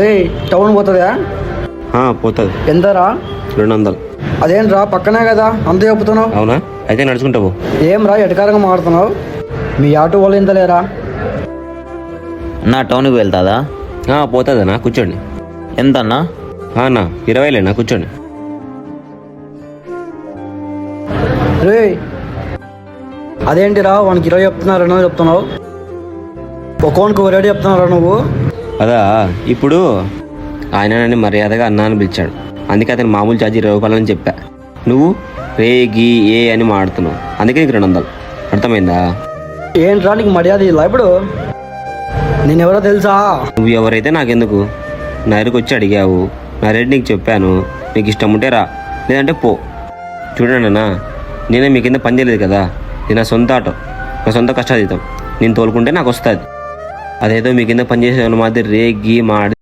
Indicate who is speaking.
Speaker 1: రే town పోతుందా?
Speaker 2: పోతుంది.
Speaker 1: ఎంతరా?
Speaker 2: రెండు వందలు
Speaker 1: అదేంట్రా పక్కనే కదా అంత చెప్తున్నావు
Speaker 2: అవునా? అయితే నడుచుకుంటా పో.
Speaker 1: ఏం రా ఎటకారంగా మాడుతున్నావు మీ ఆటో వాళ్ళు ఎంత లేరా?
Speaker 3: నా టౌన్కి వెళ్తాదా?
Speaker 2: పోతుందన్నా కూర్చోండి.
Speaker 3: ఎంత అన్నా
Speaker 2: అన్నా ఇరవైలేనా కూర్చోండి.
Speaker 1: రే అదేంటిరా వానికి ఇరవై చెప్తున్నారు రెండు వందలు చెప్తున్నావు ఒక్కోనికి ఒక రేటు చెప్తున్నారా నువ్వు?
Speaker 2: అదా ఇప్పుడు? ఆయన నన్ను మర్యాదగా అన్నా అని పిలిచాడు. అందుకే అతను మామూలు ఛార్జ్ ఇరవై రూపాయలని చెప్పా. నువ్వు రే గీ ఏ అని మాడుతున్నావు అందుకే నీకు రెండు వందలు. అర్థమైందా?
Speaker 1: ఏంట్రా నీకు మర్యాద ఇలా ఇప్పుడు? నేను ఎవరో తెలుసా?
Speaker 2: నువ్వు ఎవరైతే నాకెందుకు? నా దగ్గరికి వచ్చి అడిగావు. నా రేట్ నీకు చెప్పాను. నీకు ఇష్టం ఉంటే రా. లేదంటే పో. చూడండి అన్న నేనే మీ కింద పని చేయలేదు కదా. ఇది నా సొంత ఆటో. నా సొంత కష్టాతీతం. నేను తోలుకుంటే నాకు వస్తుంది. అదేదో మీ కింద పని చేసే మాదిరి రే గీ మాడి